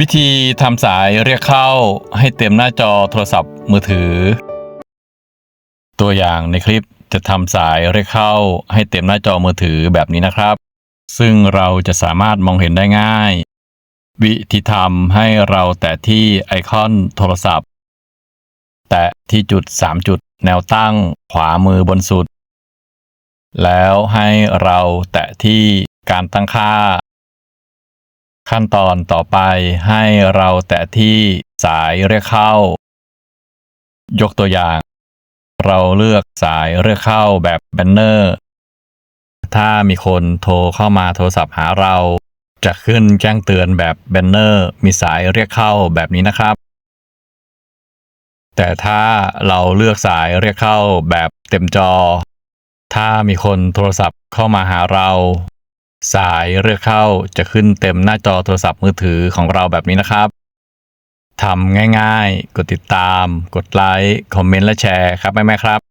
วิธีทำสายเรียกเข้าให้เต็มหน้าจอโทรศัพท์มือถือ ตัวอย่างในคลิปจะทำสายเรียกเข้าให้เต็มหน้าจอมือถือแบบนี้นะครับ ซึ่งเราจะสามารถมองเห็นได้ง่าย วิธีทำให้เราแตะที่ไอคอนโทรศัพท์ แตะที่จุด 3 จุดแนวตั้งขวามือบนสุด แล้วให้เราแตะที่การตั้งค่า ขั้นตอนต่อไปให้เราแตะที่สายเรียกเข้า ยกตัวอย่าง เราเลือกสายเรียกเข้าแบบแบนเนอร์ ถ้ามีคนโทรเข้ามาโทรศัพท์หาเรา จะขึ้นแจ้งเตือนแบบแบนเนอร์ มีสายเรียกเข้าแบบนี้นะครับ แต่ถ้าเราเลือกสายเรียกเข้าแบบเต็มจอ ถ้ามีคนโทรศัพท์เข้ามาหาเรา สายเลือกเข้าจะขึ้นเต็มหน้าจอโทรศัพท์มือถือของเราแบบนี้นะครับทำง่ายๆ กดติดตาม กดไลค์ คอมเมนต์และแชร์ครับแม่ๆครับ